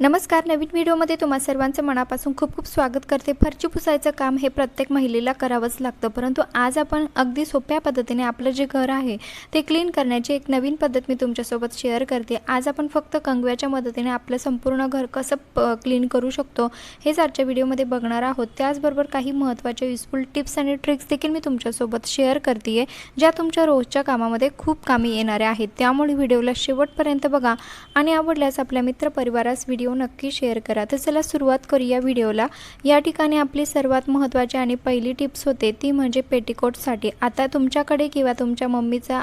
नमस्कार नवीन व्हिडिओमध्ये तुम्हा सर्वांचं मनापासून खूप खूप स्वागत करते. फरची पुसायचं काम हे प्रत्येक महिलेला करावंच लागतं. परंतु आज आपण अगदी सोप्या पद्धतीने आपलं जे घर आहे ते क्लीन करण्याची एक नवीन पद्धत मी तुमच्यासोबत शेअर करते. आज आपण फक्त कंगव्याच्या मदतीने आपलं संपूर्ण घर कसं प क्लीन करू शकतो हेच आजच्या व्हिडिओमध्ये बघणार आहोत. त्याचबरोबर काही महत्त्वाच्या युजफुल टिप्स आणि ट्रिक्स देखील मी तुमच्यासोबत शेअर करते आहे ज्या तुमच्या रोजच्या कामामध्ये खूप कामी येणाऱ्या आहेत. त्यामुळे व्हिडिओला शेवटपर्यंत बघा आणि आवडल्यास आपल्या मित्रपरिवारास व्हिडिओ नक्की शेअर करा. तर चला सुरुवात करूया व्हिडिओला. या ठिकाणी आपली सर्वात महत्त्वाची आणि पहिली टिप्स होते ती म्हणजे पेटिकोटसाठी. आता तुमच्याकडे किंवा तुमच्या मम्मीचा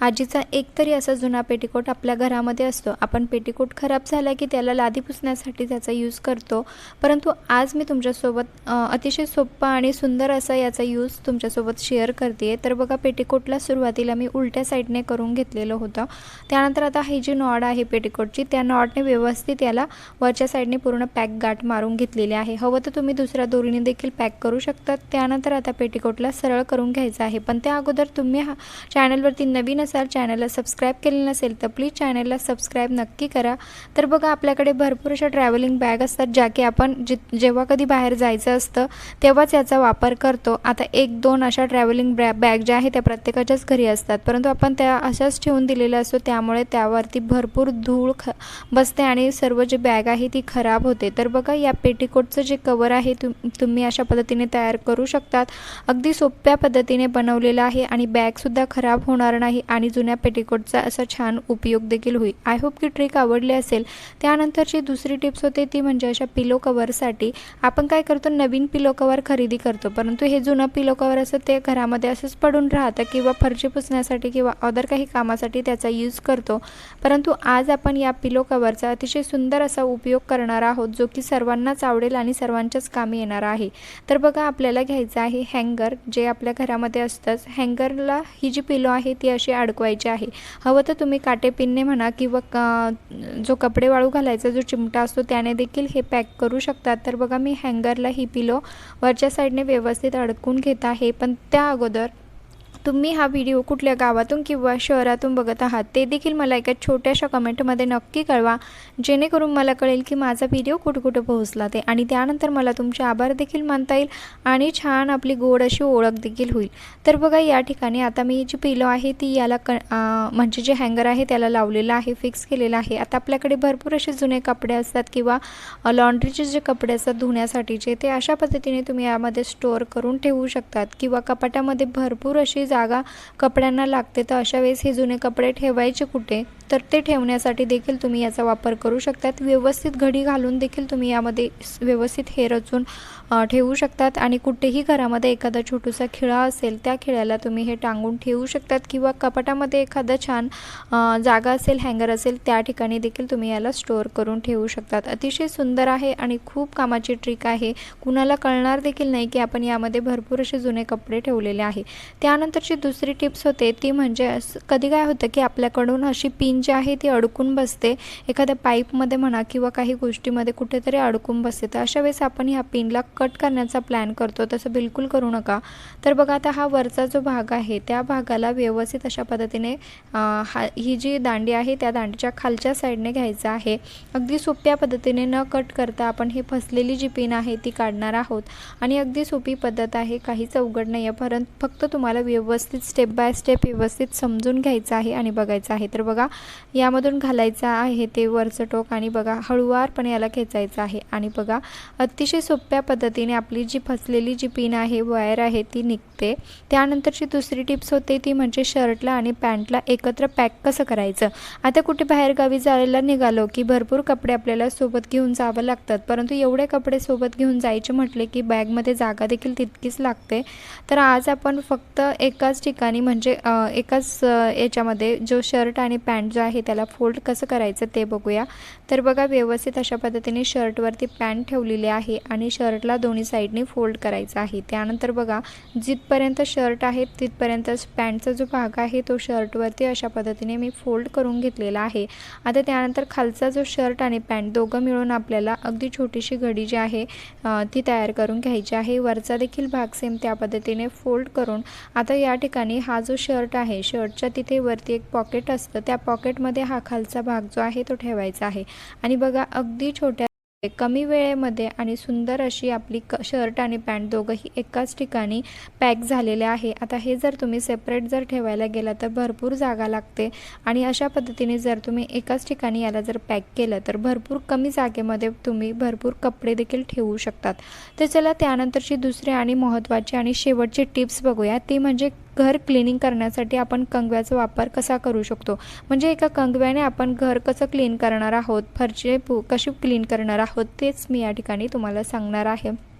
आजीचा एकतरी असा जुना पेटिकोट आपल्या घरामध्ये असतो. आपण पेटिकोट खराब झाला की त्याला लादी पुसण्यासाठी त्याचा यूज करतो. परंतु आज मी तुमच्यासोबत अतिशय सोपा आणि सुंदर असा याचा यूज तुमच्यासोबत शेअर करते तर बघा पेटिकोटला सुरुवातीला मी उलट्या साईडने करून घेतलेलं होतं. त्यानंतर आता ही जी नॉड आहे पेटिकोटची त्या नॉडने व्यवस्थित याला वरच्या साईडने पूर्ण पॅक गाठ मारून घेतलेली आहे. हवं तर तुम्ही दुसऱ्या दोरीने देखील पॅक करू शकतात. त्यानंतर आता पेटीकोटला सरळ करून घ्यायचं आहे. पण त्या अगोदर तुम्ही हा चॅनलवरती नवीन असाल चॅनलला सबस्क्राईब केले नसेल तर प्लीज चॅनलला सबस्क्राईब नक्की करा. तर बघा आपल्याकडे भरपूर अशा ट्रॅव्हलिंग बॅग असतात ज्या की आपण जि जेव्हा कधी बाहेर जायचं असतं तेव्हाच याचा वापर करतो. आता एक दोन अशा ट्रॅव्हलिंग बॅ बॅग ज्या आहेत त्या प्रत्येकाच्याच घरी असतात. परंतु आपण त्या अशाच ठेवून दिलेल्या असतो त्यामुळे त्यावरती भरपूर धूळ ख बसते आणि सर्व जी बॅग आहे ती खराब होते. तर बघा या पेटीकोटचं जे कवर आहे तुम तुम्ही अशा पद्धतीने तयार करू शकतात. अगदी सोप्या पद्धतीने बनवलेलं आहे आणि बॅगसुद्धा खराब होणार नाही आणि जुन्या पेटीकोटचा असा छान उपयोग देखील होईल. आय होप की ट्रिक आवडली असेल. त्यानंतरची दुसरी टिप्स होते ती म्हणजे अशा पिलो कवरसाठी आपण काय करतो नवीन पिलो कवर खरेदी करतो. परंतु हे जुनं पिलो कवर असं ते घरामध्ये असंच पडून राहतं किंवा फरशी पुसण्यासाठी किंवा अदर काही कामासाठी त्याचा यूज करतो. परंतु आज आपण या पिलो कवरचा अतिशय सुंदर असा उपयोग करणार आहोत जो की सर्वांनाच आवडेल आणि सर्वांच्याच कामी येणार आहे. तर बघा आपल्याला घ्यायचं आहे हँगर जे आपल्या घरामध्ये असतंच. हँगरला ही जी पिलो आहे ती अशी अडकवायची आहे. हवं तर तुम्ही काटे पिनने म्हणा किंवा जो कपडे वाळू घालायचा जो चिमटा असतो त्याने देखील हे पॅक करू शकतात. तर बघा मी हँगरला ही पिलो वरच्या साईडने व्यवस्थित अडकून घेत आहे. पण त्या अगोदर तुम्ही हा व्हिडिओ कुठल्या गावातून किंवा शहरातून बघत आहात ते देखील मला एका छोट्याशा कमेंटमध्ये नक्की कळवा. जेणेकरून मला कळेल की माझा व्हिडिओ कुठं कुठं पोहोचला ते. आणि त्यानंतर मला तुमचे आभार देखील मानता येईल आणि छान आपली गोड अशी ओळख देखील होईल. तर बघा या ठिकाणी आता मी जी पिलो आहे ती याला क म्हणजे जे हँगर आहे त्याला लावलेलं आहे फिक्स केलेलं आहे. आता आपल्याकडे भरपूर असे जुने कपडे असतात किंवा लॉन्ड्रीचे जे कपडे असतात धुण्यासाठीचे ते अशा पद्धतीने तुम्ही यामध्ये स्टोअर करून ठेवू शकतात. किंवा कपाटामध्ये भरपूर अशी जागा कपड्यांना लागते तर अशा वेळेस हे जुने कपडे ठेवायचे कुठे? तर ते ठेवण्यासाठी देखील तुम्ही याचा वापर करू शकतात. व्यवस्थित घडी घालून देखील तुम्ही यामध्ये व्यवस्थित हे रचून ठेवू शकतात. आणि कुठेही घरामध्ये एखादा छोटूसा खिळा असेल त्या खिळ्याला तुम्ही हे टांगून ठेवू शकतात. किंवा कपाटामध्ये एखादा छान जागा असेल हँगर असेल त्या ठिकाणी देखील तुम्ही याला स्टोअर करून ठेवू शकतात. अतिशय सुंदर आहे आणि खूप कामाची ट्रिक आहे. कुणाला कळणार देखील नाही की आपण यामध्ये भरपूर असे जुने कपडे ठेवलेले आहे. त्यानंतरची दुसरी टिप्स होते ती म्हणजे असं- कधी काय होतं की आपल्याकडून अशी पिन जी आहे ती अडकून बसते. एखाद्या पाईपमध्ये म्हणा किंवा काही गोष्टीमध्ये कुठेतरी अडकून बसते. तर अशा वेळेस आपण ह्या पिनला कट करण्याचा प्लॅन करतो. तसं बिलकुल करू नका. तर बघा आता हा वरचा जो भाग आहे त्या भागाला व्यवस्थित अशा पद्धतीने हा ही जी दांडी आहे त्या दांडीच्या खालच्या साईडने घ्यायचं आहे. अगदी सोप्या पद्धतीने न कट करता आपण ही फसलेली जी पिन आहे ती काढणार आहोत. आणि अगदी सोपी पद्धत आहे काहीच अवघड नाही आहे. परंतु फक्त तुम्हाला व्यवस्थित स्टेप बाय स्टेप व्यवस्थित समजून घ्यायचं आहे आणि बघायचं आहे. तर बघा यामधून घालायचं आहे ते वरचं टोक आणि बघा हळुवारपणे याला खेचायचं आहे. आणि बघा अतिशय सोप्या पद्धतीने आपली जी फसलेली जी पिन आहे वायर आहे ती निघते. त्यानंतरची दुसरी टिप्स होते ती म्हणजे शर्टला आणि पॅन्टला एकत्र पॅक कसं करायचं? आता कुठे बाहेरगावी जायला निघालो की भरपूर कपडे आपल्याला सोबत घेऊन जावं लागतात. परंतु एवढे कपडे सोबत घेऊन जायचे म्हटले की बॅगमध्ये जागा देखील तितकीच लागते. तर आज आपण फक्त एकाच ठिकाणी म्हणजे एकाच याच्यामध्ये जो शर्ट आणि पॅन्ट जो आहे त्याला फोल्ड कसं करायचं ते बघूया. तर बघा व्यवस्थित अशा पद्धतीने शर्टवरती पॅन्ट ठेवलेली आहे आणि शर्टला दोन्ही साईडने फोल्ड करायचं आहे. त्यानंतर बघा जिथपर्यंत शर्ट आहे तिथपर्यंत पॅन्टचा जो भाग आहे तो शर्टवरती अशा पद्धतीने मी फोल्ड करून घेतलेला आहे. आता त्यानंतर खालचा जो शर्ट आणि पॅन्ट दोघं मिळून आपल्याला अगदी छोटीशी घडी जी आहे ती तयार करून घ्यायची आहे. वरचा देखील भाग सेम त्या पद्धतीने फोल्ड करून आता या ठिकाणी हा जो शर्ट आहे शर्टच्या तिथे वरती एक पॉकेट असतं. त्या पॉकेट पॉकेटमध्ये हा खालचा भाग जो आहे तो ठेवायचा आहे. आणि बघा अगदी छोट्या कमी वेळेमध्ये आणि सुंदर अशी आपली क शर्ट आणि पॅन्ट दोघंही एकाच ठिकाणी पॅक झालेले आहे. आता हे जर तुम्ही सेपरेट जर ठेवायला गेला तर भरपूर जागा लागते आणि अशा पद्धतीने जर तुम्ही एकाच ठिकाणी याला जर पॅक केलं तर भरपूर कमी जागेमध्ये तुम्ही भरपूर कपडे देखील ठेवू शकतात. तर चला त्यानंतरची दुसरी आणि महत्त्वाची आणि शेवटची टिप्स बघूया. ती म्हणजे घर क्लिनिंग करण्यासाठी आपण कंगव्याचा वापर कसा करू शकतो? म्हणजे एका कंगव्याने आपण घर कसं क्लीन करणार आहोत? फरचे पु कशी क्लीन करणार आहोत? तेच मी या ठिकाणी तुम्हाला सांगणार आहे.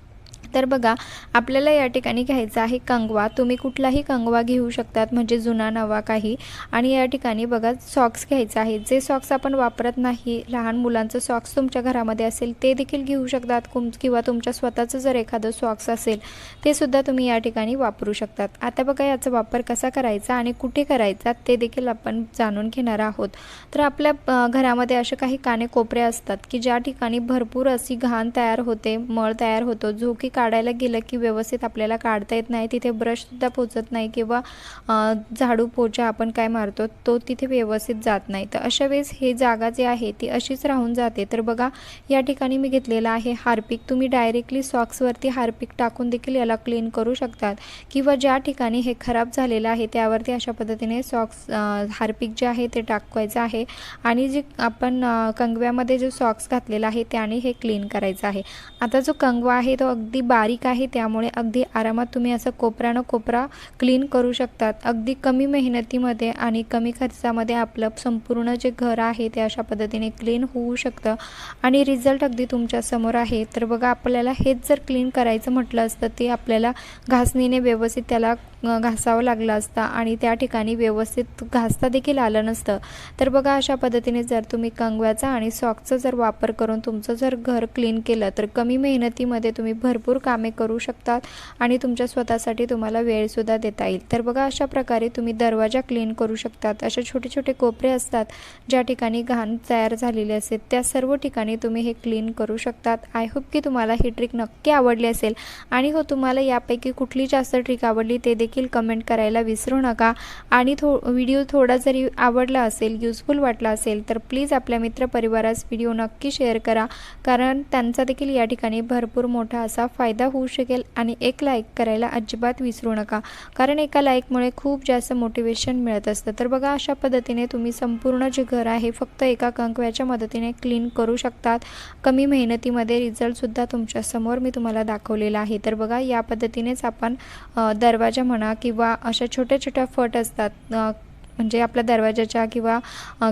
तर बघा आपल्याला या ठिकाणी घ्यायचा आहे कंगवा. तुम्ही कुठलाही कंगवा घेऊ शकतात म्हणजे जुना नवा काही. आणि या ठिकाणी बघा सॉक्स घ्यायचा आहे. जे सॉक्स आपण वापरत नाही लहान मुलांचं सॉक्स तुमच्या घरामध्ये असेल ते देखील घेऊ शकतात. कुम किंवा तुमच्या स्वतःचं जर एखादं सॉक्स असेल ते सुद्धा तुम्ही या ठिकाणी वापरू शकतात. आता बघा याचा वापर कसा करायचा आणि कुठे करायचा ते देखील आपण जाणून घेणार आहोत. तर आपल्या घरामध्ये असे काही काने कोपरे असतात की ज्या ठिकाणी भरपूर अशी घाण तयार होते मळ तयार होतो जो की काढायला गेलं की व्यवस्थित आपल्याला काढता येत नाही तिथे ब्रशसुद्धा पोचत नाही किंवा झाडू पोचा आपण काय मारतो तो तिथे व्यवस्थित जात नाही. तर अशा वेळेस हे जागा जी आहे ती अशीच राहून जाते. तर बघा या ठिकाणी मी घेतलेला आहे हार्पिक. तुम्ही डायरेक्टली सॉक्सवरती हार्पिक टाकून देखील याला क्लीन करू शकतात. किंवा ज्या ठिकाणी हे खराब झालेलं आहे त्यावरती अशा पद्धतीने सॉक्स हार्पिक जे आहे ते टाकवायचं आहे. आणि जे आपण कंगव्यामध्ये जो सॉक्स घातलेला आहे त्याने हे क्लीन करायचं आहे. आता जो कंगवा आहे तो अगदी बारीक आहे त्यामुळे अगदी आरामात तुम्ही असं कोपरानं कोपरा क्लीन करू शकतात. अगदी कमी मेहनतीमध्ये आणि कमी खर्चामध्ये आपलं संपूर्ण जे घर आहे ते अशा पद्धतीने क्लीन होऊ शकतं. आणि रिझल्ट अगदी तुमच्यासमोर आहे. तर बघा आपल्याला हेच जर क्लीन करायचं म्हटलं असतं ते आपल्याला घासणीने व्यवस्थित त्याला घासावं लागलं असतं आणि त्या ठिकाणी व्यवस्थित घासता देखील आलं नसतं. तर बघा अशा पद्धतीने जर तुम्ही कंगव्याचा आणि सॉक्सचा जर वापर करून तुमचं जर घर क्लीन केलं तर कमी मेहनतीमध्ये तुम्ही भरपूर कामे करू शकतात आणि तुमच्या स्वतःसाठी तुम्हाला वेळसुद्धा देता येईल. तर बघा अशा प्रकारे तुम्ही दरवाजा क्लीन करू शकतात. असे छोटे छोटे कोपरे असतात ज्या ठिकाणी घाण तयार झालेले असते त्या सर्व ठिकाणी तुम्ही हे क्लीन करू शकतात. आय होप की तुम्हाला ही ट्रिक नक्की आवडली असेल. आणि हो तुम्हाला यापैकी कुठली जास्त ट्रिक आवडली ते देखील कमेंट करायला विसरू नका. आणि थो व्हिडिओ थोडा जरी आवडला असेल युजफुल वाटला असेल तर प्लीज आपल्या मित्रपरिवारास व्हिडिओ नक्की शेअर करा. कारण त्यांचा देखील या ठिकाणी भरपूर मोठा असा फायदा फायदा होऊ शकेल आणि एक लाईक करायला अजिबात विसरू नका. कारण एका लाईकमुळे खूप जास्त मोटिवेशन मिळत असतं. तर बघा अशा पद्धतीने तुम्ही संपूर्ण जे घर आहे फक्त एका कंकव्याच्या मदतीने क्लीन करू शकतात. कमी मेहनतीमध्ये रिझल्टसुद्धा तुमच्यासमोर मी तुम्हाला दाखवलेला आहे. तर बघा या पद्धतीनेच आपण दरवाजा म्हणा किंवा अशा छोट्या छोट्या फट असतात म्हणजे आपल्या दरवाजाच्या किंवा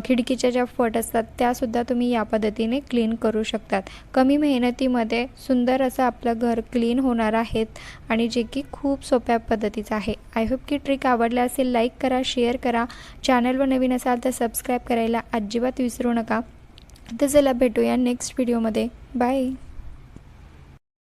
खिडकीच्या ज्या फट असतात त्यासुद्धा तुम्ही या पद्धतीने क्लीन करू शकतात. कमी मेहनतीमध्ये सुंदर असं आपलं घर क्लीन होणार आहेत आणि जे की खूप सोप्या पद्धतीचं आहे. आय होप की ट्रिक आवडल्या असेल लाईक करा शेअर करा. चॅनलवर नवीन असाल तर सबस्क्राईब करायला अजिबात विसरू नका. तर चला भेटूया नेक्स्ट व्हिडिओमध्ये बाय